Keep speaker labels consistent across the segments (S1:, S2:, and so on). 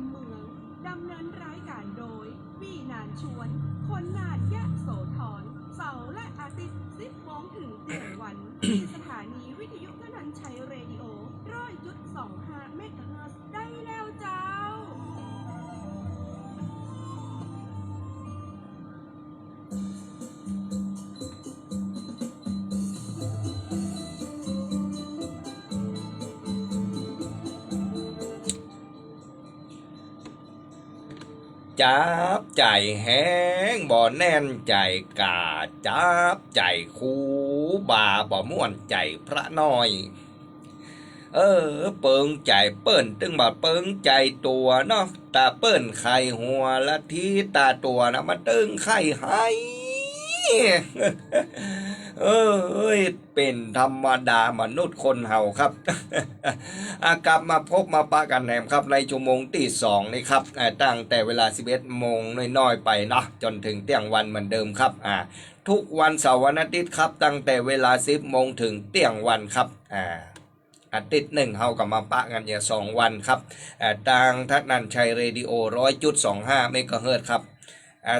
S1: ำเมือง ดำเนินรายการโดย วีนานชวน คนนานยะโสธรเสาร์และอาทิตย์10โมงถึงเจ็ดวันที่สถานีวิทยุพนันชัยเรดิโอร้อยจุดสองห้าเมกะเฮิร์ จั
S2: บใจแห้งบ่แน่นใจกาจับใจคูบาบ่ม่วนใจพระน้อย เออ เปิงใจเปิ้นตึงบ่เปิงใจตัวเนาะตาเปิ้นไข่หัวละทีตาตัวนะมันตึงไข่ให้ เอ้ยเป็นธรรมดามนุษย์คนเฮาครับอากลับมาพบมาปะกันแหนมครับในชั่วโมงที่สองนี่ครับตั้งแต่เวลา 11โมงน้อยๆไปเนาะจนถึงเที่ยงวันเหมือนเดิมครับอ่าทุกวันเสาร์วันอาทิตย์ครับ ตั้งแต่เวลา 10โมงถึงเที่ยงวันครับอ่าอาทิตย์หนึ่งเฮากับมาปะกันอย่าสองวันครับอ่าทางทัศนันชัยเรดิโอร้อยจุดสองห้าเมกะเฮิรตซ์ครับ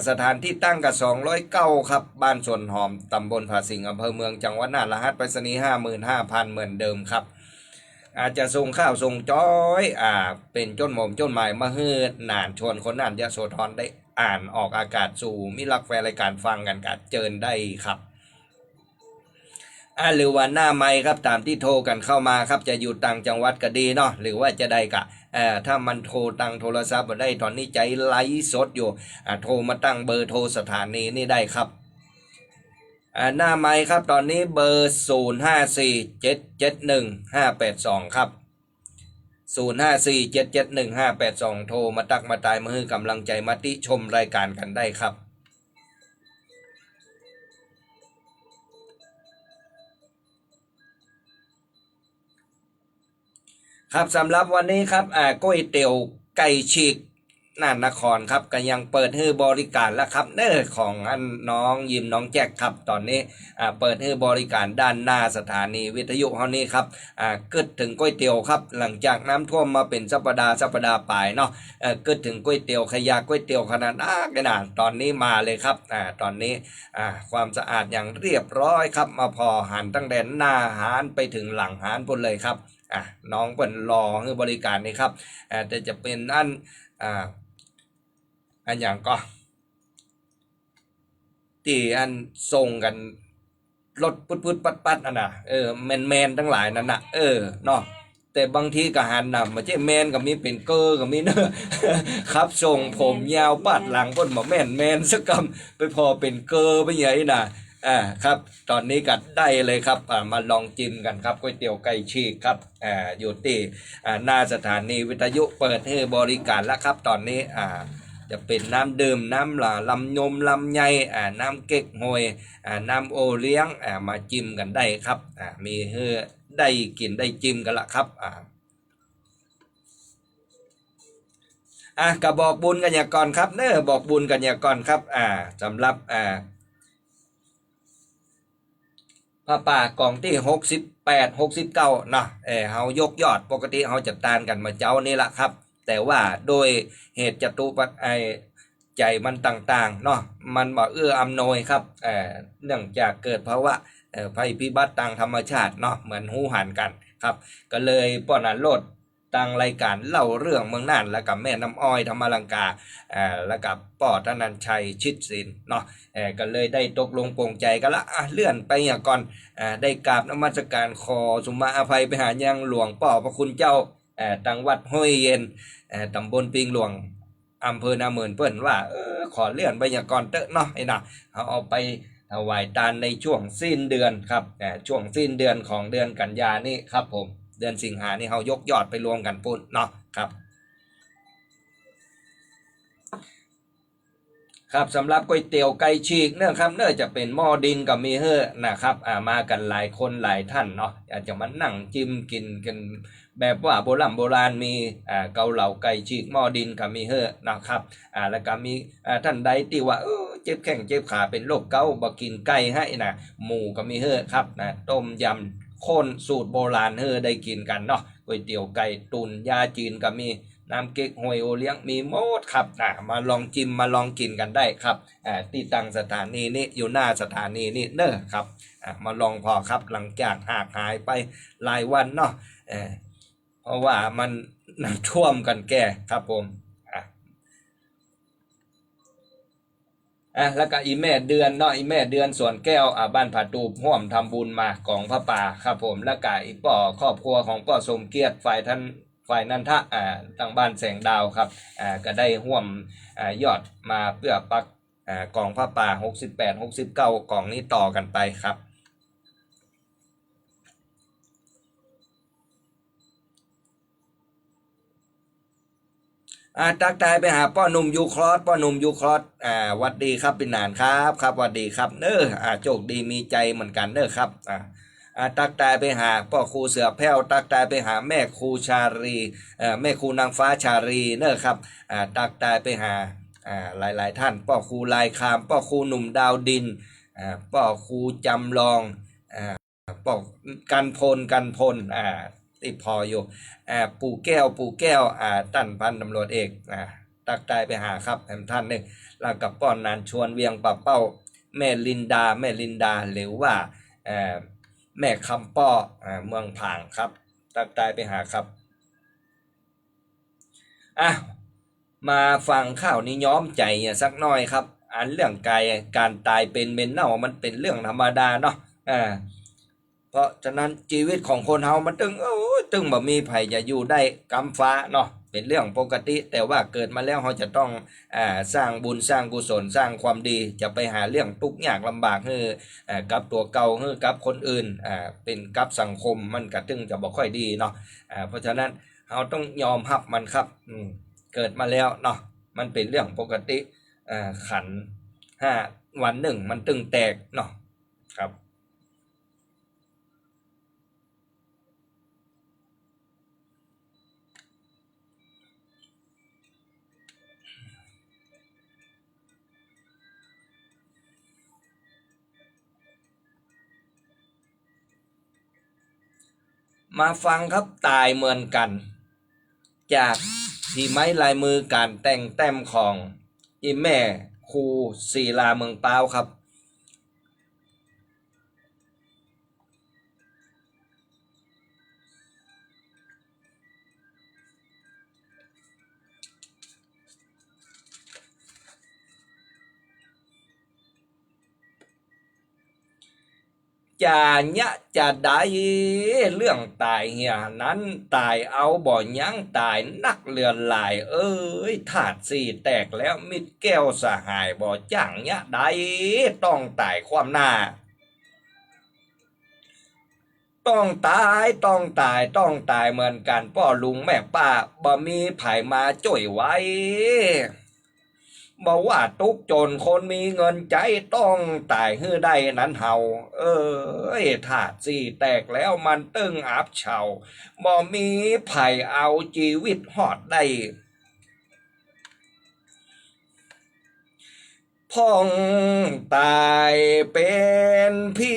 S2: สถานที่ตั้งกับ209ครับ บ้านสวนหอมตำบลผาสิงอำเภอเมืองจังหวัดน่านรหัสไปรษณีย์55,000 เหมือนเดิมครับ อาจจะส่งข้าวส่งจ้อยอ่าเป็นจนหมมจนหมายมาเฮือนานชวนคนน่านยะโสธรได้อ่านออกอากาศสู่มิลักแฟนรายการฟังกันกัดเจิญได้ครับ อ่าหรือว่าหน้าไม้ครับตามที่โทรกันเข้ามาครับจะอยู่ต่างจังหวัดก็ดีเนาะหรือว่าจะได้กะเอ่อถ้ามันโทรตังโทรศัพท์มาได้ตอนนี้ใจไลฟ์สดอยู่อ่าโทรมาตั้งเบอร์โทรสถานีนี่ได้ครับอ่าหน้าไม้ครับตอนนี้เบอร์ 0 5 4 7 7 1 5 8 2 ครับ 0 5 4 7 7 1 5 8 2 โทรมาตักมาตายมาให้กำลังใจมาติชมรายการกันได้ครับ ครับสำหรับวันนี้ครับอ่าก๋วยเตี๋ยวไก่ฉีก น่านนครครับก็ยังเปิดให้บริการแล้วครับเน้อของอันน้องยิมน้องแจ็คครับตอนนี้อ่าเปิดให้บริการด้านหน้าสถานีวิทยุเฮานี้ครับอ่าเกิดถึงก๋วยเตี๋ยวครับ หลังจากน้ำท่วมมาเป็นสัปดาห์สัปดาห์ปลายเนาะเอ่อเกิดถึงก๋วยเตี๋ยวขยะก๋วยเตี๋ยวขนาดนักขนาดตอนนี้มาเลยครับอ่าตอนนี้อ่าความสะอาดอย่างเรียบร้อยครับ มาพอหันตั้งแต่หน้าหารไปถึงหลังหารพุ่นเลยครับอะน้องเปิ่นรอให้บริการนี่ครับอ่าแต่จะเป็นอัน อ่า อันอย่างก็ที่อันส่งกันรถพุดพุดปัดปัดอันน่ะเออแมนแมนทั้งหลายนั่นน่ะเออเนาะแต่บางทีก็หันนำมาใช่แมนก็มีเป็นเกอร์ก็มีเนอะครับส่งผมยาวปัดหลังพ้นบอกแมนแมนสักคำไปพอเป็นเกอร์ไปใหญ่น่ะ อ่าครับ ตอนนี้กัดได้เลยครับอ่ามาลองจิ้มกันครับก๋วยเตี๋ยวไก่ฉีกครับอ่าอยู่ที่อ่าหน้าสถานีวิทยุเปิดให้บริการแล้วครับ ตอนนี้อ่าจะเป็นน้ำดื่มน้ำหลาลำยมลำไยอ่าน้ำเก๊กฮวยอ่าน้ำโอเลี้ยงอ่ามาจิ้มกันได้ครับอ่ามีเฮือได้กินได้จิ้มกันละครับอ่าอะกระบอกบุญกันอย่าก่อนครับเน้อบอกบุญกันอย่าก่อนครับ อ่าสำหรับอ่า ผ้าป่ากล่องที่หกสิบแปดหกสิบเก้าเนาะเออเฮายกยอดปกติเฮาจะตานกันมาเจ้านี่แหละครับ แต่ว่าโดยเหตุจตุปัจจัยใจมันต่างๆเนาะมันบ่เอื้ออำนวยครับเออเนื่องจากเกิดภาวะเอ่อภัยพิบัติทางธรรมชาติเนาะเหมือนหูหันกันครับ ก็เลยป้อนอันโลด ตั้งรายการเล่าเรื่องเมืองน่านแล้วกับแม่น้ำอ้อยธรรมลังกาอ่าแล้วกับปอธนันชัยชิดศิลเนาะเออก็เลยได้ตกลงปรงใจกันละอะเลื่อนไปอย่างก่อนอ่าได้กราบนมัสการขอสุมาอภัยไปหายังหลวงป่อพระคุณเจ้าเอ่อตังวัดห้วยเย็นเอ่อตำบลปิงหลวงอำเภอนาเมินเปิ้นว่าเออขอเลื่อนไปอย่างก่อนเตอะเนาะไอ้น่ะเอาเอาไปถวายทานในช่วงสิ้นเดือนครับเออช่วงสิ้นเดือนของเดือนกันยานี่ครับผม เดือนสิงหานี่เขายกยอดไปรวมกันปุ่นเนาะครับ ครับสำหรับก๋วยเตี๋ยวไก่ฉีกเนื่อครับ เนื่อจะเป็นหม้อดินกับมีเฮอนะครับอ่ามากันหลายคนหลายท่านเนาะอาจจะมานั่งจิ้มกินกันแบบว่าโบราณโบราณมีอ่าเกาเหลาไก่ฉีกหม้อดินกับมีเฮอนะครับอ่าแล้วก็มีอ่าท่านใดที่ว่าเออเจ็บแข้งเจ็บขาเป็นโรคเกาต์บ่กินไก่ให้นะหมูก็มีเฮอครับนะต้มยำ ข้นสูตรโบราณเฮอได้กินกันเนาะก๋วยเตี๋ยวไก่ตุนยาจีนก็มีน้ำเก๊กฮวยโอเลี้ยงมีหมดครับอ่ามาลองจิมมาลองกินกันได้ครับอ่าที่ตั้งสถานีนี้อยู่หน้าสถานีนี้เนอะครับอ่ามาลองพอครับหลังจากหากหายไปหลายวันเนาะเออเพราะว่ามันน้ำท่วมกันแก่ครับผม อะแล้วก็อีแม่เดือนเนาะอีแม่เดือนส่วนแก้วอ่าบ้านผาตูบห่วมทำบุญมากองพระป่าครับผมแล้วก็อีป่อครอบครัวของป่อสมเกียรติฝ่ายท่านฝ่ายนันทะอ่าทางบ้านแสงดาวครับอ่าก็ได้ห่วมอ่ายอดมาเพื่อปักอ่ากองพระป่า 68 69กล่องนี้ต่อกันไปครับ อ่าตักทายไปหาป้อหนุ่มยูคลอสป้อหนุ่มยูคลอสอ่าวัดดีครับเป็นนานครับครับวัดดีครับเนออ่าโชคดีมีใจเหมือนกันเนอครับอ่าอ่าตักตายไปหาป้อครูเสือแพ้วตักตายไปหาแม่ครูชารีเอ่อแม่ครูนางฟ้าชารีเนอครับอ่าตักตายไปหาอ่าหลายท่านป้อครูลายคามป้อครูหนุ่มดาวดินอ่าป้อครูจำลองอ่าป้อกันพลกันพลอ่า ติดพออยู่อ่าปู่แก้วปู่แก้วอ่าท่านพันตำรวจเอกอ่าตักใจไปหาครับแถมท่านหนึ่งแล้วกับป้อนนานชวนเวียงปะเป้า แม่ลินดาแม่ลินดาหรือว่าอ่อแม่คำป้ออ่าเมืองผางครับ ตักใจไปหาครับอะมาฟังข่าวนี้ย้อมใจสักน่อยครับ อันเรื่องกายการตายเป็นเมนเน่ามันเป็นเรื่องธรรมดาเนาะอ่า เพราะฉะนั้นชีวิตของคนเฮามันตึงโอ้ยตึงบ่มีไผจะอยู่ได้กำฟ้าเนาะเป็นเรื่องปกติ แต่ว่าเกิดมาแล้วเราจะต้องอ่าสร้างบุญสร้างกุศลสร้างความดีจะไปหาเรื่องทุกข์ยากลำบากให้อ่ากับตัวเก่าให้กับคนอื่นอ่าเป็นกับสังคมมันก็ตึงจะบ่ค่อยดีเนาะอ่าเพราะฉะนั้นเราต้องยอมรับมันครับอืมเกิดมาแล้วเนาะมันเป็นเรื่องปกติอ่าขันห้าวันหนึ่งมันตึงแตกเนาะ มาฟังครับตายเหมือนกัน จากที่ไม้ลายมือการแต่งแต้มของอีแม่ครูศิลาเมืองเปาครับ จะยะจะได้เรื่องตายเหียนั้นตายเอาบ่ยั้งตายนักเลือนหลาย เอ้ยถาดสี่แตกแล้วมิดแก้วสหายบ่จังยะได้ต้องตายความหน้า ต้องตายต้องตายต้องตายเหมือนกันพ่อลุงแม่ป้าบ่มีไผมาจ่วยไว้ บอกว่าทุกจนคนมีเงินใจต้องตายฮื้อได้นั้นเฮาเออเอ้ยถาดสี่แตกแล้วมันตึงอับเฉาบ่มีไผ่เอาชีวิตหอดได้พ่องตายเป็นผี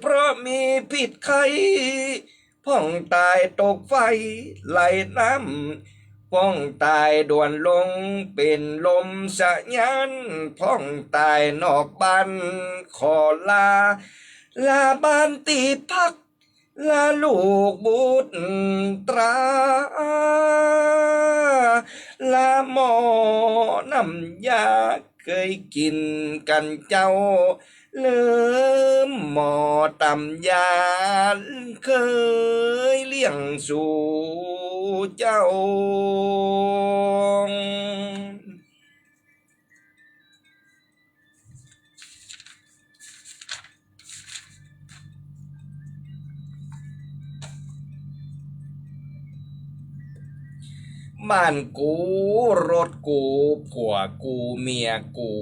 S2: เพราะมีผิดไข้พ่องตายตกไฟไหลน้ำ พ้องตายด่วนลงเป็นลมสะยันพ้องตายนอกบ้านขอลา ลาบ้านตีพัก ลาลูกบุตรตรา ลาหมอน้ำยาเคยกินกันเจ้า ลืมหมอตำยาเคยเลี้ยงสู่เจ้า บ้านกู รถกู ผัวกูเมียกู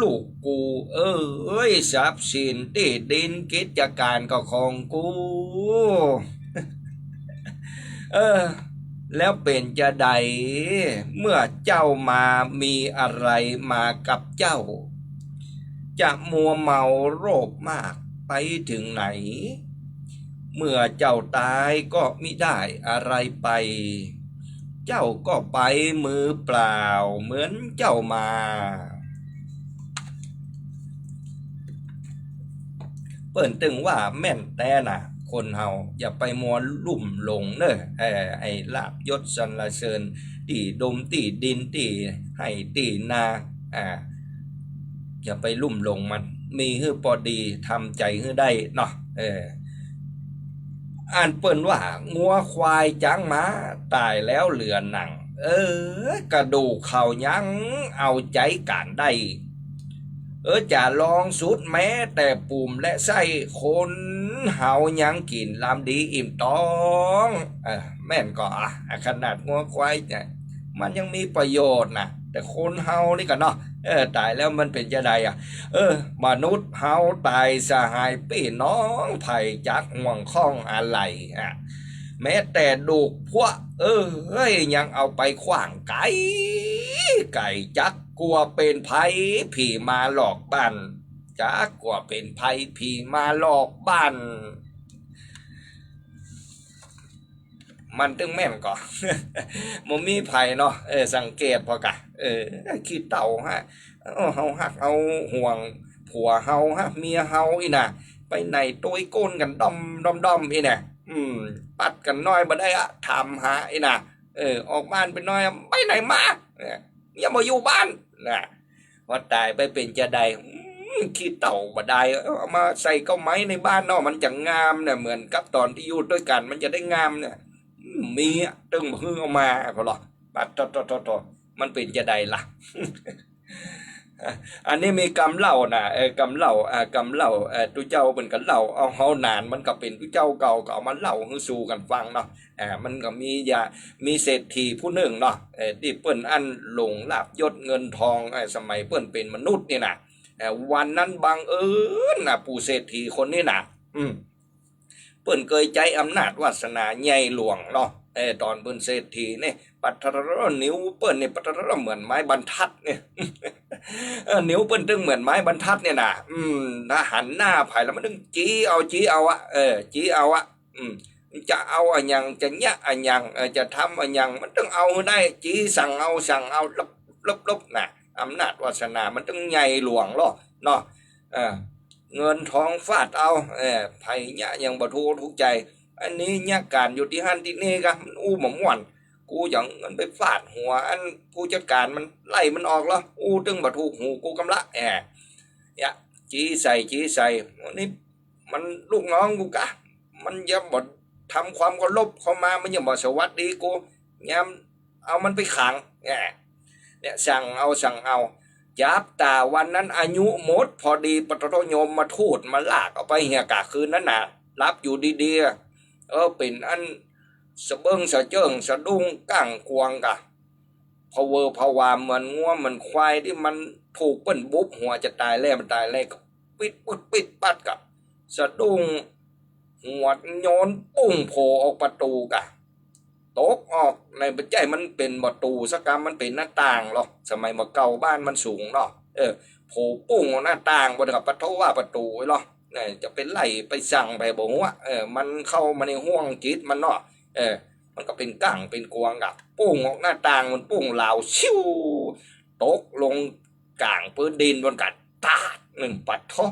S2: ลูกกู เอ้ยทรัพย์สินที่ดินกิจการก็ของกู เออ แล้วเป็นจะใด เมื่อเจ้ามามีอะไรมากับเจ้า จะมัวเมาโรคมากไปถึงไหน เมื่อเจ้าตายก็มิได้อะไรไป เจ้าก็ไปมือเปล่า เหมือนเจ้ามา เปิ่นตึงว่าแม่นแต่น่ะ คนเฮาอย่าไปมัวลุ่มหลงเนอะเอไอ้ลาบยศสรรเสริญตีดมตีดินตีให้ตีนาอ่าอย่าไปลุ่มหลงมัน มีฮื้อพอดีทำใจฮื้อได้เนาะเออ อ่านเปิ้นว่างัวควายจังหมาตายแล้วเหลือหนัง เออ กระดูกเขายังเอาใจการได้เออจะลองสุดแม้แต่ปุ่มและไส้คนเฮายังกินลำดีอิ่มต้องเออแม่นก็อะขนาดงัวควายเนี่ยมันยังมีประโยชน์นะแต่คนเฮานี่กันเนาะ เออตายแล้วมันเป็นจะไดอะ เออ มนุษย์เฮาตายสหายพี่น้องไผ่จักห่วงข้องอะไรอะแม้แต่ดูกพวก เออเฮ้ยยังเอาไปขว้างไก่ไก่จักกลัวเป็นภัยผีมาหลอกบ้านจักกลัวเป็นภัยผีมาหลอกบ้าน มันตึงแม่นก่อนมมีภัยเนาะเออสังเกตพอกะเออขี้เต่าฮะเอาฮาหักเอาห่วง ผัวเฮาฮะเมียเฮาอีน่ะ ไปไหนตัวก้นกันดอมดอมดอมอีน่ะอืม ปัดกันน้อยบ่ได้อะถามหาอีน่ะเออ ออกบ้านไปน้อยไปไหนมาเนี่ยอย่ามาอยู่บ้านนะพอตายไปเป็นจะได้อืมขี้เต่าบ่ได้เอามาใส่เก้าไม้ในบ้านเนาะมันจะงามเนี่ยเหมือนกับตอนที่อยู่ด้วยกัน มันจะได้งามเนี่ย มีตึงมือเอามาพอหรอปัดตอตอตอตอมันเป็นจะได้ล่ะ อันนี้มีกำเล่านะเออกำเล่าอ่ากำเล่าเออตุเจ้าเป็นกันเล่าเอาเฮานานมันก็เป็นตุเจ้าเก่าก็เอามาเล่าให้สู่กันฟังเนาะอ่ามันก็มียามีเศรษฐีผู้หนึ่งเนาะเออที่เปิ้นอันหลงลาบยศเงินทองไอ้สมัยเปิ้นเป็นมนุษย์นี่นะเออวันนั้นบังเอิญนะปู่เศรษฐีคนนี้นะอืม ปิ้นเคยใจอำนาจวาสนาใหญ่หลวงเนาะเออตอนเปิ้นเศรษฐีเนี่ยปัทรนิ้วเปิ้นนี่ยปัทรเหมือนไม้บรรทัดเนี่ยนิ้วเปิ้นตึงเหมือนไม้บรรทัดเนี่ยนะอืมถ้าหันหน้าไผ่แล้วมันตึงจี้เอาจี้เอาอะเออจี้เอาอะอืมจะเอาอะหยังจะเนี้ยอะหยังจะทำอะหยังมันต้องเอาได้จี้สั่งเอาสั่งเอาลบลบลบนะอำนาจวาสนามันต้องใหญ่หลวงหรอเนาะเออ เงินทองฟาดเอาเออไผ่เนี้ยยังบ่ทูทุกใจ อันนี้เนี่ยการอยู่ที่หันที่นี่กันมันอู้หมม่วน กูอย่างมันไปฟาดหัว อันผู้จัดการมันไล่มันออกแล้วอู้ตึงบัถูกหูกูกำละแอบยะจีใส่จีใส่อันนี้มันลูกน้องกูกะ มันยังบดทำความเคารพเข้ามามันยังบอสวัสดีกูยามเอามันไปขังเนี่ยเนี่ยสั่งเอาสั่งเอา จับตาวันนั้นอายุหมด พอดีปตทโยมมาทูดมาลากเอาไปเหียกะคืนนั้นน่ะ รับอยู่ดีๆเออเป็นอันสะเบิงสะเจิงสะดุ้งก้างกวงกะพะเวอพะวาเหมือนงัวเหมือนควายที่มันถูกเปิ้นบุบหัวจะตายแล้วมันตายแล้วก็ปิดปุดปิดปัดกะสะดุ้งหัวโยนปุ้งโผล่ออกประตูกะ ตกออกในปัจจัยมันเป็นประตูสักกรรมมันเป็นหน้าต่างหรอกสมัยมาเก่าบ้านมันสูงเนาะเออโผปุ้งหน้าต่างบนกับประตูว่าประตูไว้หรอเนี่ยจะเป็นไหลไปสั่งไปบอกว่าเออมันเข้ามาในห่วงจิตมันเนาะเออมันก็เป็นก้างเป็นกวางกับปุ้งออกหน้าต่างมันปุ้งเหลาชิวตกลงกลางพื้นดินบนกัดตาดหนึ่งปัดทอ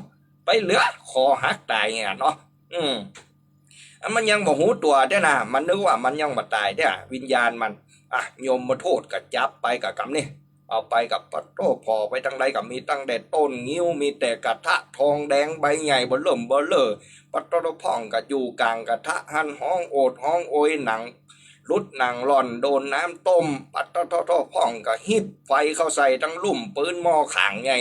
S2: ไปเหลือคอหักตายเงี้ยเนาะอืม มันยังบ่หูตัวเด้นะมันนึกว่ามันยังบ่ตายเด้วิญญาณมันอะโยมมาโทษกับจับไปกับกำนี่เอาไปกับปัดโตพอไปทั้งใดกับมีตั้งแต่ต้นงิ้วมีแต่กระทะทองแดงใบใหญ่บลเริ่มเบลเลอปัตตรพ่องกับอยู่กลางกระทะหันห้องโอดห้องโอยหนังรุดหนังหล่อนโดนน้ำต้ม ปัตตรพ่องกับหิบไฟเข้าใส่ทั้งลุ่มปืนหม้อขางไง